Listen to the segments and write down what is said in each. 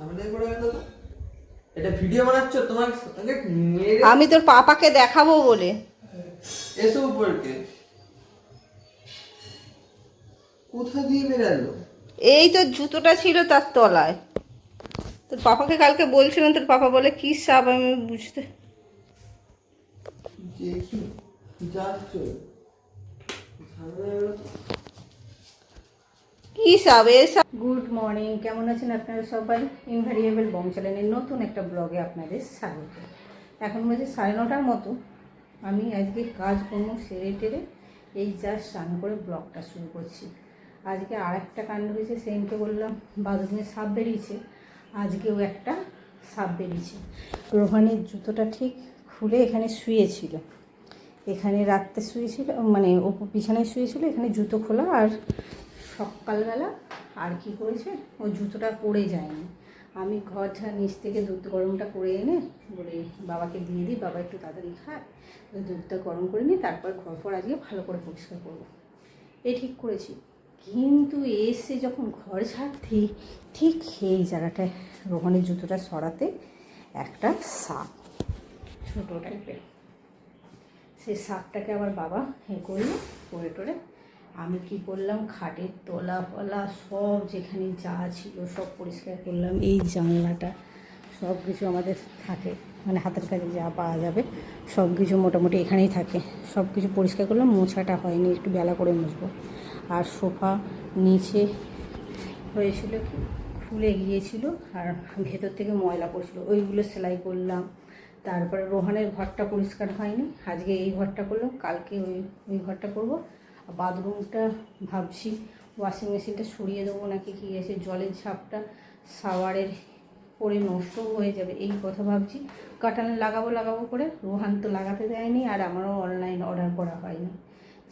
সামনে পড়ে গেল তো? এটা ভিডিও বানাচ্ছ? আমি তোর পাপাকে দেখাবো বলে। এসো উপরকে। কোথা দিয়ে বেরালো? এই তো জুতোটা ছিল তার তলায়। তোর পাপাকে কালকে বলছিলাম তোর পাপা বলে কি সাপ? আমি বুঝতে যাচ্ছ। কি সাপ এ সাপ গুড মর্নিং কেমন আছেন আপনারা সবাই? ইনভ্যারিয়েবল বং চ্যানেলের নতুন একটা ব্লগে আপনাদের স্বাগত। এখন বাজে সাড়ে নটার মতো। আমি আজকে কাজ কোনো সেরে টেরে এই জাস্ট স্নান করে ব্লগটা শুরু করছি। আজকে আর একটা কাণ্ড হয়েছে সেদিনকে বললাম বাথরুমে সাপ বেরিয়েছে। আজকেও একটা সাপ বেরিয়েছে। রোহানের জুতোটা ঠিক খুলে এখানে শুয়েছিল। এখানে রাত্রে শুয়েছিল মানে বিছানায় শুয়েছিল, এখানে জুতো খোলা আর সকালবেলা, আর কি করেছে ও জুতোটা পরে যায়নি। আমি ঘর ঝাড় নিচ থেকে দুধ গরমটা করে এনে বলে, বাবাকে দিয়ে দিই বাবা একটু তাড়াতাড়ি খায়। দুধটা গরম করে নিই তারপর ঘর পর আজকে ভালো করে পরিষ্কার করব। এ ঠিক করেছি। কিন্তু এসে যখন ঘর ঝাড়তে ঠিক এই জায়গাটায় রোহনের জুতোটা সরাতে একটা সাপ, ছোটো টাইপের সেই সাপটাকে আবার বাবা হে করল করে টোরে আমি কি করলাম? খাটের তলা ফলা সব যেখানে যা ছিল সব পরিষ্কার করলাম। এই জানলাটা সব কিছু আমাদের থাকে। মানে হাতের কাছে যা পাওয়া যাবে সব কিছু মোটামুটি এখানেই থাকে। সব কিছু পরিষ্কার করলাম, মোছাটা হয়নি, একটু বেলা করে মুছবো। আর সোফা নিচে হয়েছিল কি? খুলে গিয়েছিল আর ভেতর থেকে ময়লা পড়ছিল। ওইগুলো সেলাই করলাম। তারপরে রোহানের ঘরটা পরিষ্কার হয়নি। আজকে এই ঘরটা করলাম, কালকে ওই ওই ঘরটা করব। বাথরুমটা ভাবছি ওয়াশিং মেশিনটা সরিয়ে দেবো নাকি কি আছে জলের ঝাপটা শাওয়ারের পরে নষ্ট হয়ে যাবে, এই কথা ভাবছি। কাটান লাগাবো লাগাবো করে, রোহান তো লাগাতে দেয়নি আর আমারও অনলাইন অর্ডার করা হয়নি।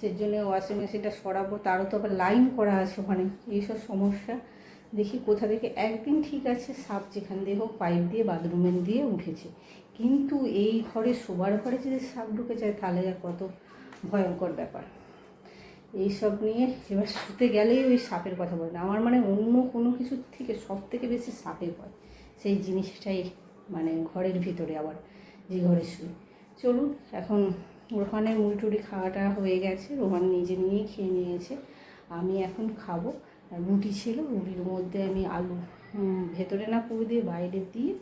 সেজন্য ওয়াশিং মেশিনটা সরাবো, তারও তো আবার লাইন করা আছে ওখানে, এইসব সমস্যা। দেখি কোথা থেকে, একদিন ঠিক আছে, সাপ যেখান দিয়ে হোক পাইপ দিয়ে বাথরুমে দিয়ে উঠেছে। কিন্তু এই ঘরে শোবার ঘরে যদি সাপ ঢুকে যায়, তাহলে কত ভয়ঙ্কর ব্যাপার। এইসব নিয়ে এবার শুতে গেলেই ওই সাপের কথা বলে না। আমার মানে অন্য কোনো কিছুর থেকে সব থেকে বেশি সাপের ভয়। সেই জিনিসটাই মানে ঘরের ভিতরে আবার যে ঘরে শুই। চলুন, এখন রোহানের মুড়ি খাওয়াটা হয়ে গেছে। রোহান নিজে নিয়েই খেয়ে নিয়েছে। আমি এখন খাব। রুটি ছিল, রুটির মধ্যে আমি আলু ভেতরে না পুরো দিয়ে বাইরে দিয়ে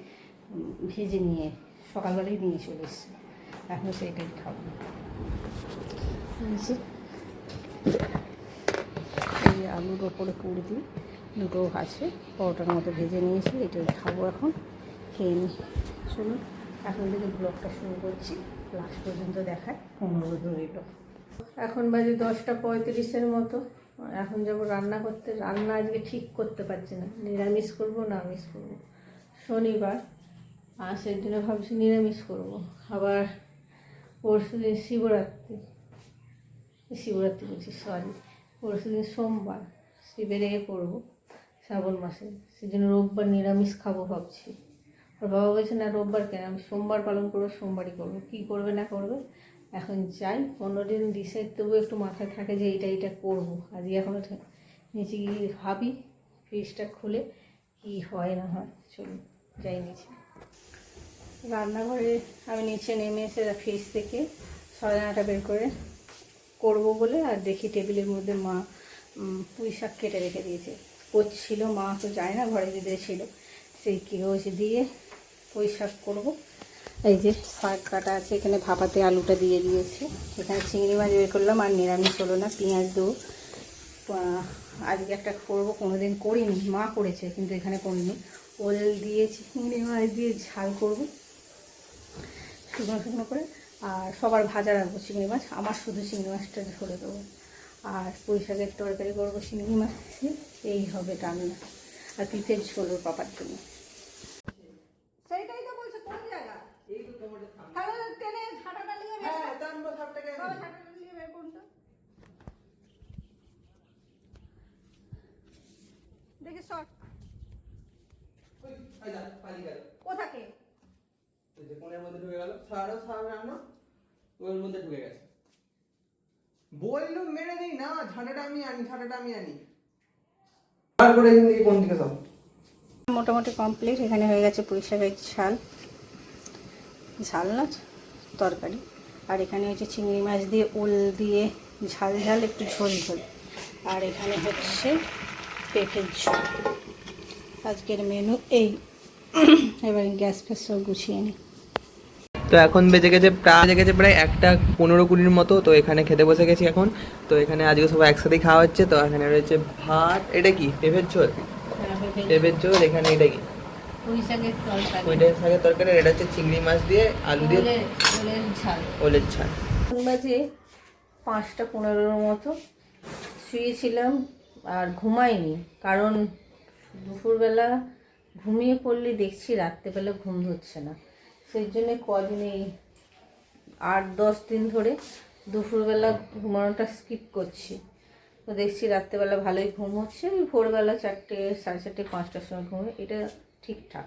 ভেজে নিয়ে সকালবেলায় নিয়ে চলে এসেছি। এখন সেইটাই খাব। এই আলুর ওপরে পুর দিই। দুটো আছে, পরোটার মতো ভেজে নিয়েছি, এটাই খাব এখন, খেয়ে নিই। চলুন, এখন থেকে ব্লগটা শুরু করছি। লাস্ট পর্যন্ত দেখায় অনুরোধ রইল এখন বাজে দশটা পঁয়ত্রিশের মতো। এখন যাব রান্না করতে। রান্না আজকে ঠিক করতে পারছি না। নিরামিষ করব, না আমিষ করব? শনিবার আর সেদিনে ভাবছি নিরামিষ করব। আবার পরশু দিন শিবরাত্রি। শিবরাত্রি বলছি সরি পরশু দিন সোমবার শিবের এ করব শ্রাবণ মাসে। সেজন্য রোববার নিরামিষ খাব ভাবছি। আর বাবা বলছে, না, রোববার কেন? আমি সোমবার পালন করব, সোমবারই করব। কী করবে, না করবে? এখন যাই পনেরো দিন ডিসাইড তবু একটু মাথায় থাকে যে এইটা এইটা করব। আজকে এখনও নিচে গিয়ে ভাবি, ফ্রিজটা খুলে কি হয়, না হয়, চলুন, যাই নিচে। রান্নাঘরে আমি নিচে নেমে এসে ফ্রিজ থেকে সজনাটা বের করে করব বলে, আর দেখি টেবিলের মধ্যে মা পুঁই শাক কেটে রেখে দিয়েছে। করছিল মা তো যায় না, ঘরে যদি ছিল। সেই কিরোজ দিয়ে পুঁই শাক করব। এই যে শাক কাটা আছে, এখানে ভাপাতে আলুটা দিয়ে দিয়েছে। এখানে চিংড়ি মাছ বের করলাম, আর নিরামিষ হলো না, পেঁয়াজ দেবো আজকে একটা করব কোনো দিন করিনি, মা করেছে, কিন্তু এখানে করিনি। ওল দিয়ে, চিংড়ি মাছ দিয়ে ঝাল করব। শুকনো শুকনো করে। আর সবার ভাজা রাখব চিংড়ি মাছ। আমার শুধু চিংড়ি মাছটা ধরে দেবো। আর পুঁই শাকের তরকারি করব চিংড়ি মাছ। এই হবে রান্না। আর পিঠের ঝোল পাপার জন্য। সেইটাই তো বলছে কোন জায়গা? এই তো তোমার সামনে। তাহলে টেনে ঝাঁটাটা নিয়ে হ্যাঁ টানবো সাপটাকে ঝাঁটাটা নিয়ে বের করুন তো। দেখি শর্ট। কোথাকে এই যে কোণের মধ্যে ঢুকে গেল সারা সারা রান্না ওর মধ্যে ঢুকে গেছে। বলল মেরে নেই না ঝাঁটাটা আমি আনি ঝাঁটাটা আমি আনি। আর করে এখান থেকে কোন দিকে মোটামুটি কমপ্লিট এখানে হয়ে গেছে পুঁই শাকের ঝাল। ঝাল না তরকারি। আর এখানে হচ্ছে চিংড়ি মাছ দিয়ে ওল দিয়ে ঝাল ঝাল একটু ঝোল ঝোল। আর এখানে হচ্ছে পেঁপের ঝোল। আজকের মেনু এই। এবার গ্যাস ফ্যাস সব গুছিয়ে নিই তো এখন বেজে গেছে প্রায় বেজে গেছে প্রায় একটা পনেরো কুড়ির মতো তো এখানে খেতে বসে গেছি এখন। তো এখানে আজকে সবাই একসাথেই খাওয়া হচ্ছে তো এখানে রয়েছে ভাত এটা কি? পেঁপের ঝোল? পেঁপের ঝোল। এখানে এটা কি? শাকের তরকারি। এটা হচ্ছে চিংড়ি মাছ দিয়ে আলু দিয়ে ওলের ওলের ঝাল। ওলের ছাল বাজে পাঁচটা পনেরোর মতো। শুয়েছিলাম আর ঘুমাইনি কারণ দুপুরবেলা ঘুমিয়ে পড়লে দেখছি রাত্রেবেলা ঘুম হচ্ছে না। সেই জন্য কদিন এই আট, দশ দিন ধরে দুপুরবেলা ঘুমানোটা স্কিপ করছি। তো দেখছি রাত্রেবেলা ভালোই ঘুম হচ্ছে। ওই ভোরবেলা চারটে, সাড়ে চারটে, পাঁচটার সময় ঘুমে এটা ঠিকঠাক।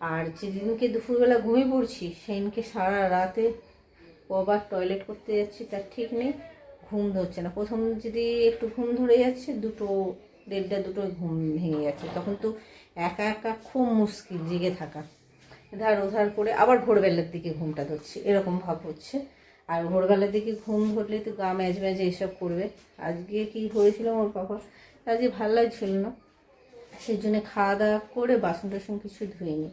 আর যেদিনকে দুপুরবেলা ঘুমিয়ে পড়ছি, সেদিনকে সারা রাতে কবার টয়লেট করতে যাচ্ছি, তার ঠিক নেই। ঘুম ধরছে না। প্রথম যদি একটু ঘুম ধরে যাচ্ছে, দুটো, দেড়টা দুটো ঘুম ভেঙে যাচ্ছে তখন তো একা একা খুব মুশকিল জেগে থাকা। ধার ওধার করে আবার ভোরবেলার দিকে ঘুমটা ধরছে। এরকম ভাব হচ্ছে। আর ভোরবেলার দিকে ঘুম ধরলে তো গা ম্যাজ ম্যাজে এসব করবে। আজকে কি হয়েছিল ওর বাবা? আজকে ভালো লাগছিল না। সেই জন্য খাওয়া দাওয়া করে বাসন টাসন কিছু ধুইনি।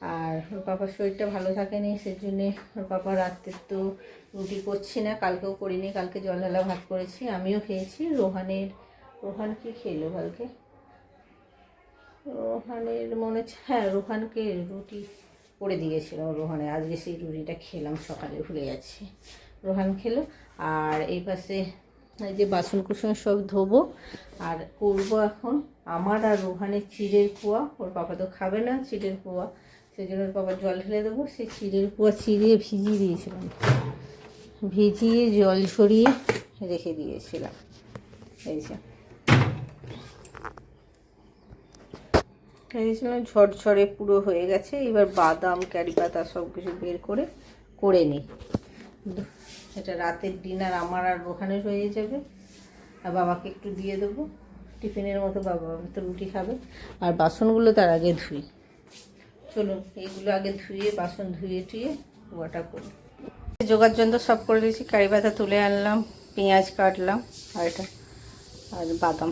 আর ওর পাপার শরীরটা ভালো থাকেনি সেই জন্যে ওর পাপা রাত্রে তো রুটি করছি না, কালকেও করিনি, কালকে জলঢালা ভাত করেছি, আমিও খেয়েছি। রোহানের, রোহান কি খেলো কালকে? রোহানের মনে হচ্ছে হ্যাঁ রোহানকে রুটি করে দিয়েছিলাম, রোহানের। আজকে সেই রুটিটা খেলাম, সকালে ভুলে যাচ্ছি রোহান খেলো, আর এই পাশে এই যে বাসন কুসন সব ধোবো, আর করব এখন আমার আর রোহানের চিড়ের কুয়া ওর পাপা তো খাবে না চিড়ের কুয়া সেই জন্য ওর বাবা জল ঢেলে দেবো। সেই চিড়ের কুয়া চিড়িয়ে ভিজিয়ে দিয়েছিলাম। ভিজিয়ে জল ছড়িয়ে রেখে দিয়েছিলাম। এই যে। ভেবেছিলাম ঝরঝরে পুরো হয়ে গেছে। এবার বাদাম, ক্যারি পাতা সব কিছু বের করে করে নিই এটা রাতের ডিনার আমার আর ওখানে হয়ে যাবে। আর বাবাকে একটু দিয়ে দেবো। টিফিনের মতো বাবা তো রুটি খাবে। আর বাসনগুলো তার আগে ধুই। চলুন এইগুলো আগে ধুয়ে, বাসন ধুয়ে টুয়ে ওয়াটা করি। জোগাড় যন্ত্র সব করে দিয়েছি। কারি পাতা তুলে আনলাম, পেঁয়াজ কাটলাম, আর এটা, আর বাদাম।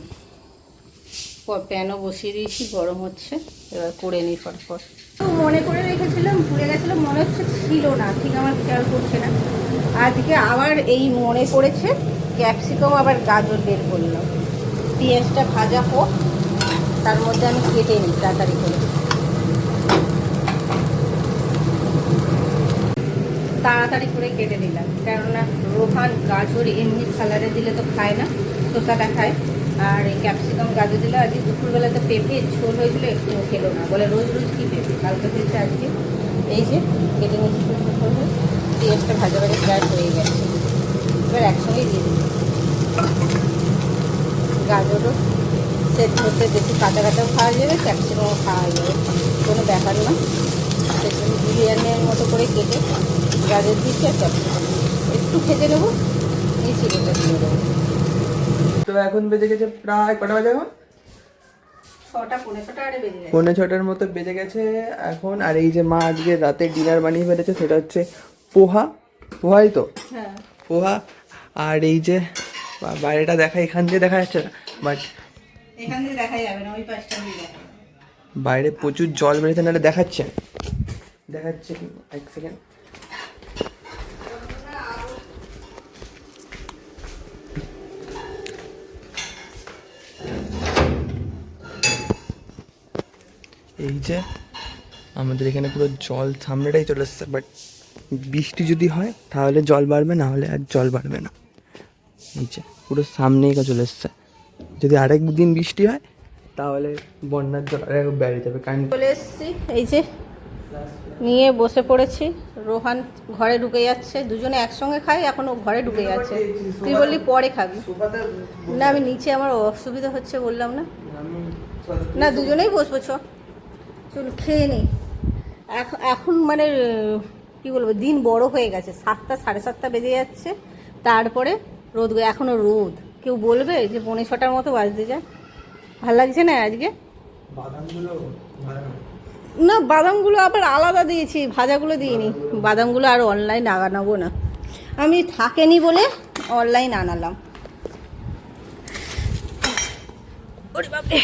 প্যানও বসিয়ে দিয়েছি, গরম হচ্ছে, এবার করে নিই ফটফট। মনে করে রেখেছিলাম, ভুলে গেছিলাম, মনে হচ্ছে ছিল না, ঠিক আমার খেয়াল করছে না। আজকে আবার এই মনে পড়েছে, ক্যাপসিকাম আবার গাজর বের করলাম। পেঁয়াজটা ভাজা হোক, তার মধ্যে আমি কেটে নিই তাড়াতাড়ি করে। তাড়াতাড়ি করে কেটে নিলাম, কেননা রোহান গাজর এমনি সালাডে দিলে তো খায় না শসাটা খায়। আর এই ক্যাপসিকাম গাজর দিলে আজকে দুপুরবেলা তো পেঁপে ঝোল হয়েছিল একটু খেলো না। বলে রোজ রোজ কী পেঁপে? কালকে খেয়েছে আজকে। এই যে, কেটে করে। পেঁয়াজটা ভাজা ভাজা প্রায় হয়ে গেছে। এবার একসঙ্গেই দিয়ে দিই। গাজরও সেদ্ধ হতে বেশি কাঁচা কাঁচাও খাওয়া যাবে ক্যাপসিকামও খাওয়া যাবে। কোনো ব্যাপার না। সেজন্য বিরিয়ানির মতো করে কেটে গাজর দিচ্ছি আর ক্যাপসিকাম একটু খেতে নেব দিয়ে দেবো তো এখন বেজে গেছে প্রায় কটা বাজে এখন? পৌনে ছটার মতো বেজে গেছে এখন। আর এই যে মা আজকে রাতে ডিনার বানিয়ে ফেলেছে সেটা হচ্ছে পোহা। পোহাই তো? হ্যাঁ। পোহা। আর এই যে বাইরেটা দেখা এখান দিয়ে দেখা যাচ্ছে না বাট এখান দিয়ে দেখা যাবে না ওই পাশটা দিয়ে দেখা যাবে। বাইরে প্রচুর জল বেড়েছে নাহলে দেখাচ্ছে। দেখাচ্ছে কি? এক সেকেন্ড এই যে আমাদের এখানে পুরো জল সামনেটাই চলে এসছে বাট বৃষ্টি যদি হয় তাহলে জল বাড়বে না হলে আর জল বাড়বে না। এই যে পুরো সামনেই চলে এসছে। যদি আরেক দিন বৃষ্টি হয় তাহলে বন্যার জল আরেক বেড়ে যাবে কারণ চলে এসেছি এই যে নিয়ে বসে পড়েছি। রোহান ঘরে ঢুকে যাচ্ছে দুজনে একসঙ্গে খাই এখনও ঘরে ঢুকে যাচ্ছে। তুই বললি পরে খাবি। না আমি নিচে আমার অসুবিধা হচ্ছে বললাম না। না দুজনেই বসবো চ। চুল খেয়ে নিই এখন মানে কি বলব দিন বড় হয়ে গেছে। সাতটা সাড়ে সাতটা বেজে যাচ্ছে। তারপরে রোদ এখনও রোদ। কেউ বলবে যে পনেরো ছটার মতো বাজতে যায়। ভালো লাগছে না আজকে? না? বাদামগুলো আবার আলাদা দিয়েছি ভাজাগুলো দিইনি। বাদামগুলো আর অনলাইন আগানাবো না। আমি থাকেনি বলে অনলাইন আনালাম। বাপরে।